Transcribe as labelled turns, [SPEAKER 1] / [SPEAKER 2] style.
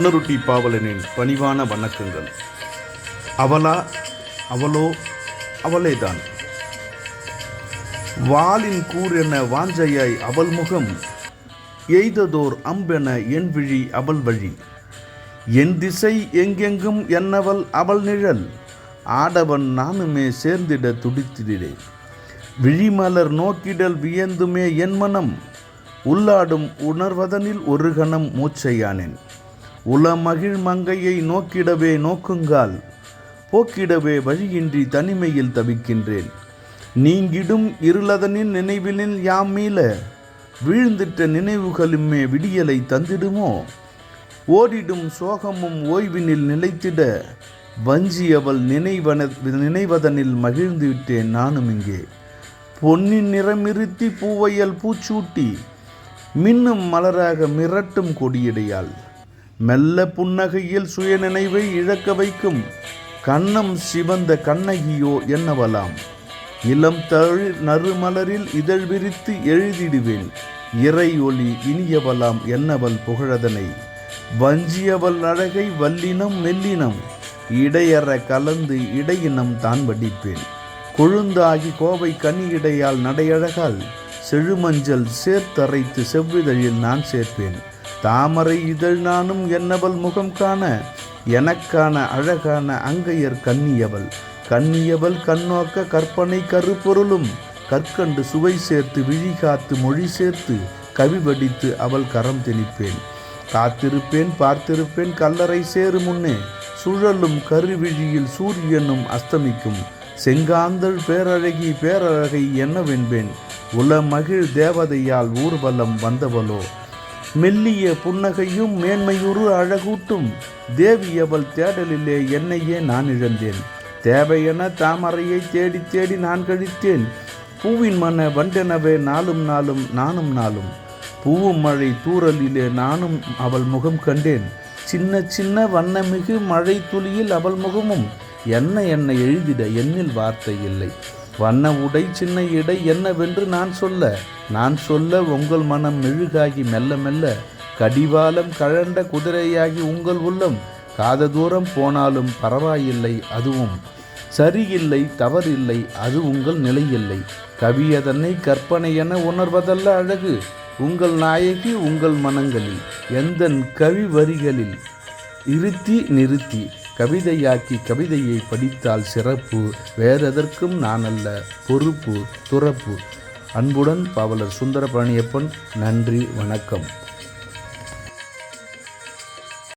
[SPEAKER 1] மண்ணருட்டி பாவலனின் பணிவான வணக்கங்கள். அவளா அவளோ அவளேதான். வாளின் என வாஞ்சையாய் அவள் முகம் எய்ததோர் அம்பென என் விழி அவள் வழி. என் திசை எங்கெங்கும் என்னவள் அவள் நிழல் ஆடவன் நானுமே சேர்ந்திட துடித்திடுறேன் விழிமலர் நோக்கிடல் வியந்துமே என் மனம் உள்ளாடும் உணர்வதனில் ஒரு கணம் மூச்சையானேன். உளமகிழ் மங்கையை நோக்கிடவே நோக்குங்கால். போக்கிடவே வழியின்றி தனிமையில் தவிக்கின்றேன். நீங்கிடும் இருளதனின் நினைவினில் யாம் மீள வீழ்ந்திட்ட நினைவுகளுமே விடியலை தந்திடுமோ? ஓடிடும் சோகமும் ஓய்வினில் நிலைத்திட வஞ்சியவள் நினைவன நினைவதனில் மகிழ்ந்து விட்டேன் நானும் இங்கே. பொன்னின் நிறமிருத்தி பூவையல் பூச்சூட்டி மின்னும் மலராக மிரட்டும் கொடியடையாள். மெல்ல புன்னகையில் சுயநினைவை இழக்க வைக்கும் கண்ணம் சிவந்த கண்ணகியோ என்னவலாம்? இளம் தழிர் நறுமலரில் இதழ் விரித்து எழுதிடுவேன். இறை ஒளி இனியவலாம் என்னவள் புகழதனை? வஞ்சியவள் அழகை வல்லினம் மெல்லினம். இடையற கலந்து இடையினம் தான் வடிப்பேன். கொழுந்தாகி கோவை கனியிடையால் நடையழகால் செழுமஞ்சள் சேர்த்தரைத்து செவ்விதழில் நான் சேர்ப்பேன். தாமரை இதழ் நானும் என்னவள் முகம் காண? எனக்கான அழகான அங்கையர் கண்ணியவள் கண்ணியவள் கண்ணோக்க கற்பனை கருப்பொருளும் கற்கண்டு சுவை சேர்த்து விழி காத்து மொழி சேர்த்து கவி வடித்து அவள் கரம் திணிப்பேன் காத்திருப்பேன் பார்த்திருப்பேன் கல்லறை சேரு முன்னே சுழலும் கருவிழியில் சூரியனும் அஸ்தமிக்கும். செங்காந்தள் பேரழகி பேரழகை என்னவென்பேன் உலமகிழ் தேவதையால் ஊர்வலம் வந்தவளோ? மெல்லிய புன்னகையும் மேன்மையுறு அழகூட்டும். தேவியவள் தேடலிலே என்னையே நான் இழந்தேன். தேவையென தாமரையை தேடி தேடி நான் கழித்தேன். பூவின் மன வண்டெனவே நாளும் நாளும் நானும் நாளும். பூவும் மழை தூறலிலே நானும் அவள் முகம் கண்டேன். சின்ன சின்ன வண்ணமிகு மழை துளியில் அவள் முகமும். என்ன என்னை எழுதிட என்னில் வார்த்தை இல்லை. வண்ண உடை சின்ன இடை என்னவென்று நான் சொல்ல. நான் சொல்ல உங்கள் மனம் மெழுகாகி மெல்ல மெல்ல கடிவாலம் கழண்ட குதிரையாகி உங்கள் உள்ளம். காத தூரம் போனாலும் பரவாயில்லை அதுவும் சரியில்லை தவறில்லை அது உங்கள் நிலையில்லை. கவியதனை கற்பனை என உணர்வதல்ல அழகு. உங்கள் நாயகி உங்கள் மனங்களில் எந்த கவி வரிகளில்? இருத்தி நிறுத்தி. கவிதையாக்கி கவிதையை படித்தால் சிறப்பு வேறெதற்கும் நான் அல்ல பொறுப்பு துறப்பு. அன்புடன் பாவலர் சுந்தரபழனியப்பன் நன்றி வணக்கம்.